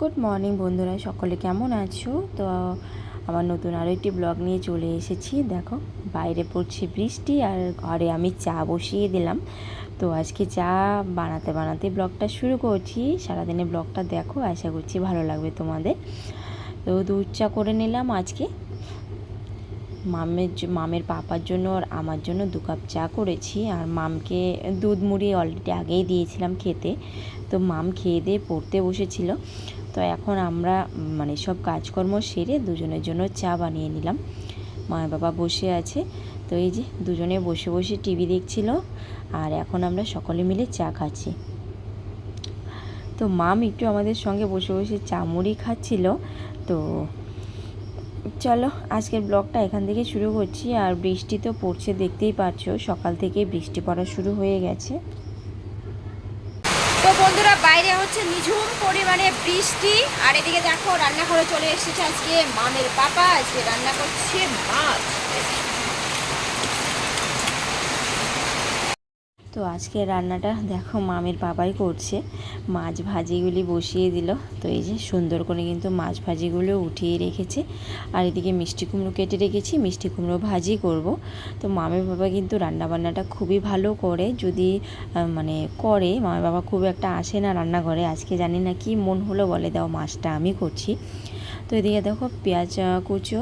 Good morning বন্ধুরা। সকলে কেমন আছো? তো, আমার নতুন আরও একটি ব্লগ নিয়ে চলে এসেছি। দেখো, বাইরে পড়ছে বৃষ্টি আর ঘরে আমি চা বসিয়ে দিলাম। তো, আজকে চা বানাতে বানাতে ব্লগটা শুরু করছি। সারাদিনে ব্লগটা দেখো, আশা করছি ভালো লাগবে তোমাদের। তো, দুধ চা করে নিলাম আজকে। মামের মামের পাপার জন্য আর আমার জন্য দু কাপ চা করেছি। আর মামকে দুধ মুড়ি অলরেডি আগেই দিয়েছিলাম খেতে। তো মাম খেয়ে দিয়ে পড়তে বসেছিল। তো এখন আমরা মানে সব কাজকর্ম সেরে দুজনের জন্য চা বানিয়ে নিলাম। মা বাবা বসে আছে। তো এই যে দুজনে বসে বসে টিভি দেখছিল। আর এখন আমরা সকলে মিলে চা খাচ্ছি। তো মাম একটু আমাদের সঙ্গে বসে বসে চা মুড়ি খাচ্ছিল। তো চলো, আজকের ব্লগটা এখান থেকে শুরু করছি। আর বৃষ্টি তো পড়ছে, দেখতেই পাচ্ছ, সকাল থেকে বৃষ্টি পড়া শুরু হয়ে গেছে। তো বন্ধুরা, বাইরে হচ্ছে নিঝুম পরিমাণে বৃষ্টি। আর এদিকে দেখো, রান্নাঘরে চলে এসেছে আজকে মামের পাপা। আজকে রান্না করছে মাছ। তো আজকে রান্নাটা দেখো মামের বাবাই করছে। মাছ ভাজিগুলি বসিয়ে দিল। তো এই যে সুন্দর করে কিন্তু মাছ ভাজিগুলো উঠিয়ে রেখেছে। আর এদিকে মিষ্টি কুমড়ো কেটে রেখেছি, মিষ্টি কুমড়ো ভাজি করব। তো মামের বাবা কিন্তু রান্না বান্নাটা খুবই ভালো করে যদি মানে করে, মামের বাবা খুব একটা আসে না রান্নাঘরে। আজকে জানি না কি মন হলো বলে দাও, মাছটা আমি করছি। তো এদিকে দেখো পেঁয়াজ কুচো,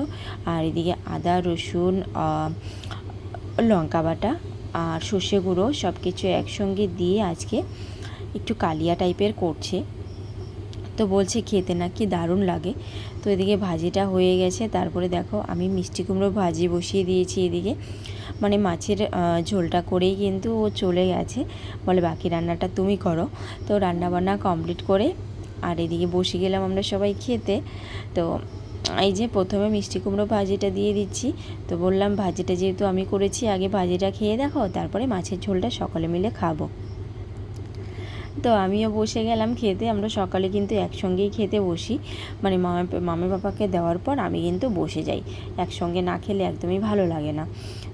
আর এদিকে আদা, রসুন লঙ্কা বাটা। আর সর্ষে গুঁড়ো সব কিছু একসঙ্গে দিয়ে আজকে একটু কালিয়া টাইপের করছে। তো বলছে খেতে নাকি দারুণ লাগে। তো এদিকে ভাজিটা হয়ে গেছে। তারপরে দেখো আমি মিষ্টি কুমড়ো ভাজি বসিয়ে দিয়েছি এদিকে। মানে মাছের ঝোলটা করেই কিন্তু ও চলে গেছে। বলে বাকি রান্নাটা তুমি করো। তো রান্না বান্না কমপ্লিট করে আর এদিকে বসে গেলাম আমরা সবাই খেতে। তো এই যে প্রথমে মিষ্টি কুমড়ো ভাজিটা দিয়ে দিচ্ছি। তো বললাম, ভাজিটা যেহেতু আমি করেছি, আগে ভাজিটা খেয়ে দেখো, তারপরে মাছের ঝোলটা সকলে মিলে খাব। তো আমিও বসে গেলাম খেতে, আমরা সকালে কিন্তু একসঙ্গেই খেতে বসি। মানে মামা মামি বাবাকে দেওয়ার পর আমি কিন্তু বসে যাই। একসঙ্গে না খেলে একদমই ভালো লাগে না।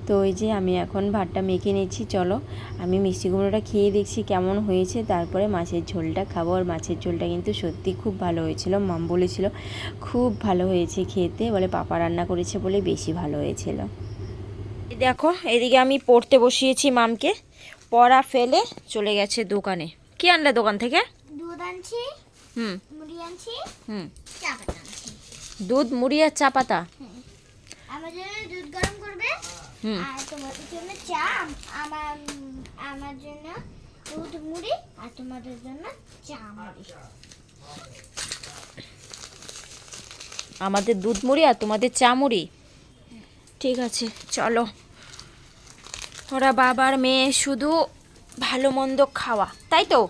তো ওই যে আমি এখন ভাতটা মেখে নিচ্ছি চলো। আমি মিষ্টি কুমড়োটা খেয়ে দেখছি কেমন হয়েছে। তারপরে মাছের ঝোলটা খাব। আর মাছের ঝোলটা কিন্তু সত্যি খুব ভালো হয়েছিল। মাম বলেছিল খুব ভালো হয়েছে খেতে। বলে পাপা রান্না করেছে বলে বেশি ভালো হয়েছিল। দেখো এদিকে আমি পড়তে বসিয়েছি মামকে। পড়া ফেলে চলে গেছে দোকানে। কি আনলে দোকান থেকে? দুধ আনছি হুম। মুড়ি আনছি হুম। চা পাতা দুধ মুড়ি আর চা পাতা? আমার জন্য দুধ গরম করবে। আর তোমাদের জন্য চা আমার আমার জন্য দুধ মুড়ি আর তোমাদের জন্য চা মুড়ি। আমাদের দুধ মুড়ি আর তোমাদের চা মুড়ি। ঠিক আছে চলো। ওরা বাবার মেয়ে শুধু ভালো মন্দ খাওয়া তাই তো?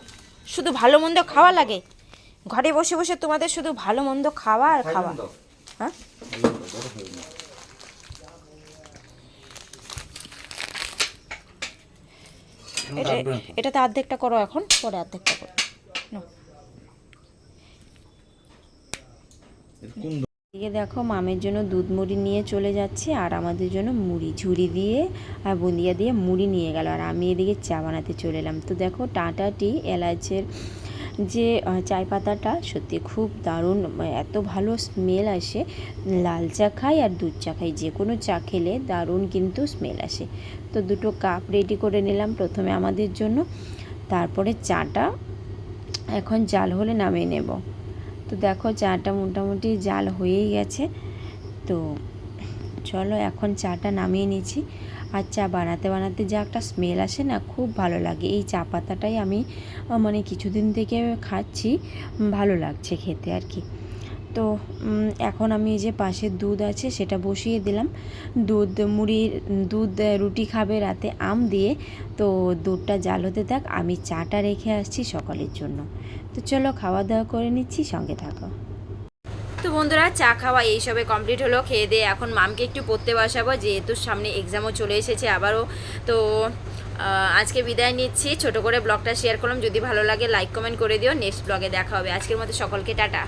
শুধু ভালো মন্দ খাওয়া লাগে? ঘরে বসে বসে তোমাদের শুধু ভালো মন্দ খাওয়া আর খাওয়া। হ্যাঁ? এটাতে অর্ধেকটা করো এখন পরে অর্ধেকটা করো। এদিকে দেখো মামের জন্য দুধ মুড়ি নিয়ে চলে যাচ্ছে আর আমাদের জন্য মুড়ি ঝুড়ি দিয়ে আর বুন্দিয়া দিয়ে মুড়ি নিয়ে গেল আর আমি এদিকে চা বানাতে চলে এলাম। তো দেখো টাটা টি এলাচের যে চায় পাতাটা সত্যি খুব দারুণ এত ভালো স্মেল আসে। লাল চা খাই আর দুধ চা খাই, যে কোনো চা খেলে দারুণ কিন্তু স্মেল আসে। তো দুটো কাপ রেডি করে নিলাম প্রথমে আমাদের জন্য। তারপরে চাটা এখন জাল হলে নামিয়ে নেব। তো দেখো চাটা মোটামুটি জাল হয়েই গেছে। তো চলো এখন চাটা নামিয়ে নিচ্ছি। আর চা বানাতে বানাতে যে একটা স্মেল আসে না, খুব ভালো লাগে। এই চা পাতাটাই আমি মানে কিছুদিন থেকে খাচ্ছি ভালো লাগছে খেতে আর কি। তো এখন আমি যে পাশের দুধ আছে সেটা বসিয়ে দিলাম। দুধ মুড়ির, দুধ রুটি খাবে রাতে আম দিয়ে। তো দুধটা জাল হতে থাক, আমি চাটা রেখে আসছি সকালের জন্য। তো চলো খাওয়া দাওয়া করে নিচ্ছি, সঙ্গে থাকো। তো বন্ধুরা, চা খাওয়া এইসবে কমপ্লিট হলো। খেয়ে দিয়ে এখন মামকে একটু পড়তে বসাবো, যেহেতু সামনে এক্সামও চলে এসেছে আবারও। তো আজকে বিদায় নিচ্ছি। ছোট করে ব্লগটা শেয়ার করলাম। যদি ভালো লাগে লাইক কমেন্ট করে দিও। নেক্সট ব্লগে দেখা হবে। আজকের মতো সকলকে টাটা।